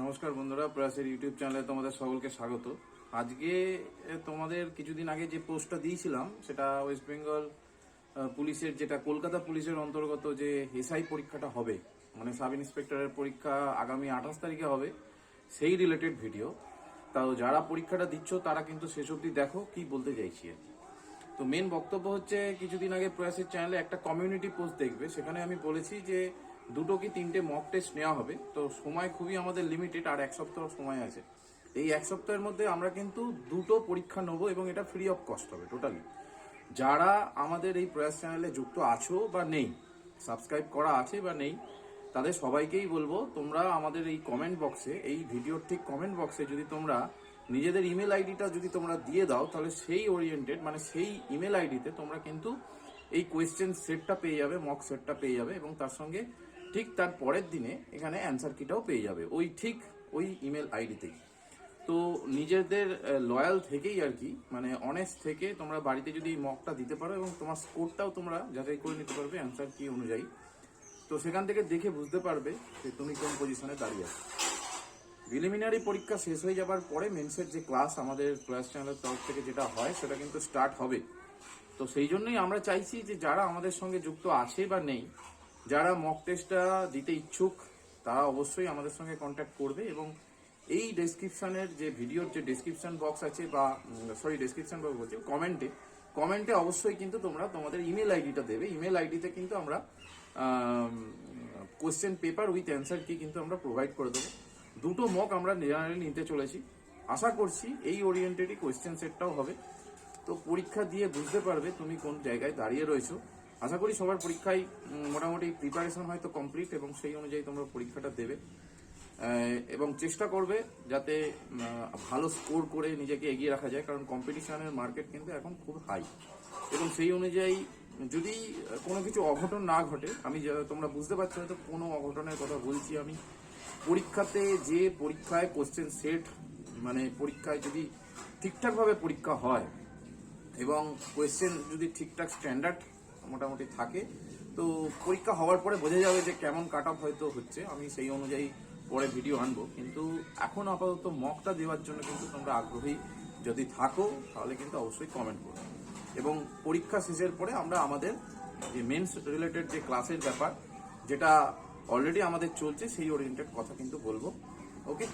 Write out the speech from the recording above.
নমস্কার বন্ধুরা প্রয়াসের ইউটিউব চ্যানেলে তোমাদের সকলকে স্বাগত। আজকে তোমাদের কিছুদিন আগে যে পোস্টটা দিয়েছিলাম, সেটা ওয়েস্ট বেঙ্গল পুলিশের যেটা, কলকাতা পুলিশের অন্তর্গত যে এসআই পরীক্ষাটা হবে মানে সাব ইন্সপেক্টরের পরীক্ষা আগামী আঠাশ তারিখে হবে, সেই রিলেটেড ভিডিও তাও যারা পরীক্ষাটা দিচ্ছ, তারা কিন্তু শেষ অবধি দেখো কি বলতে চাইছি আর তো মেন বক্তব্য হচ্ছে, কিছুদিন আগে প্রয়াসের চ্যানেলে একটা কমিউনিটি পোস্ট দেখবে, সেখানে আমি বলেছি যে দুটো কি তিনটে মক টেস্ট নেওয়া হবে? তো সময় খুবই আমাদের লিমিটেড আর এক সপ্তাহ সময় আছে। এই এক সপ্তাহের মধ্যে আমরা কিন্তু দুটো পরীক্ষা নেব এবং এটা ফ্রি অফ কস্ট হবে টোটালি যারা আমাদের এই প্রয়াস চ্যানেলে যুক্ত আছো বা নেই সাবস্ক্রাইব করা আছে বা নেই, তাদের সবাইকেই বলব, তোমরা আমাদের এই কমেন্ট বক্সে এই ভিডিওর ঠিক কমেন্ট বক্সে যদি তোমরা নিজেদের ইমেল আইডিটা যদি তোমরা দিয়ে দাও, তাহলে সেই ওরিয়েন্টেড মানে সেই ইমেল আইডিতে তোমরা কিন্তু এই কোয়েশ্চেন সেটটা পেয়ে যাবে মক সেটটা পেয়ে যাবে এবং তার সঙ্গে ঠিক তার পরের দিনে এখানে অ্যান্সার কিটাও পেয়ে যাবে। ওই ঠিক ওই ইমেল আইডিতেই তো নিজেদের লয়াল থেকেই আর কি মানে অনেস্ট থেকে তোমরা বাড়িতে যদি মকটা দিতে পারো এবং তোমার স্কোরটাও তোমরা যাচাই করে নিতে পারবে অ্যান্সার কি অনুযায়ী। তো সেখান থেকে দেখে বুঝতে পারবে যে তুমি কোন পজিশনে দাঁড়িয়ে আছো। প্রিলিমিনারি পরীক্ষা শেষ হয়ে যাবার পরে মেন্সের যে ক্লাস আমাদের ক্লাস চ্যানেলের তরফ থেকে যেটা হয়, সেটা কিন্তু স্টার্ট হবে। তো সেই জন্যই আমরা চাইছি যে যারা আমাদের সঙ্গে যুক্ত আছে বা নেই যারা মক টেস্টটা দিতে ইচ্ছুক, তারা অবশ্যই আমাদের সঙ্গে কন্ট্যাক্ট করবে এবং এই ডেসক্রিপশনের যে ভিডিওর যে ডেসক্রিপশন বক্স আছে বা সরি ডেসক্রিপশন বক্স বলছি কমেন্টে কমেন্টে অবশ্যই কিন্তু তোমরা তোমাদের ইমেল আইডিটা দেবে। ইমেল আইডিতে কিন্তু আমরা কোয়েশ্চেন পেপার উইথ অ্যান্সার কি কিন্তু আমরা প্রোভাইড করে দেবো। দুটো মক আমরা জেনারেলি নিতে চলেছি। আশা করছি এই ওরিয়েন্টেডই কোয়েশ্চেন সেটটাও হবে। তো পরীক্ষা দিয়ে বুঝতে পারবে তুমি কোন জায়গায় দাঁড়িয়ে রয়েছো। আশা করি সবার পরীক্ষায় মোটামুটি প্রিপারেশন হয়তো কমপ্লিট এবং সেই অনুযায়ী তোমরা পরীক্ষাটা দেবে। এবং চেষ্টা করবে যাতে ভালো স্কোর করে নিজেকে এগিয়ে রাখা যায়, কারণ কম্পিটিশনের মার্কেট কিন্তু এখন খুব হাই এবং সেই অনুযায়ী যদি কোনো কিছু অঘটন না ঘটে, আমি তোমরা বুঝতে পারছ হয়তো কোনো অঘটনের কথা বলছি আমি, পরীক্ষাতে যে পরীক্ষায় কোশ্চেন সেট মানে পরীক্ষায় যদি ঠিকঠাকভাবে পরীক্ষা হয় এবং কোয়েশ্চেন যদি ঠিকঠাক স্ট্যান্ডার্ড মোটামুটি থাকে। তো পরীক্ষা হওয়ার পরে বোঝা যাবে যে কেমন কাট অফ হয়তো হচ্ছে। আমি সেই অনুযায়ী পরে ভিডিও আনব। কিন্তু এখন আপাতত মকটা দেওয়ার জন্য কিন্তু তোমরা আগ্রহী যদি থাকো, তাহলে কিন্তু অবশ্যই কমেন্ট করো। এবং পরীক্ষা শেষের পরে আমরা আমাদের যে মেন্স রিলেটেড যে ক্লাসের ব্যাপার, যেটা অলরেডি আমাদের চলছে, সেই ওরিয়েন্টেড কথা কিন্তু বলব। ওকে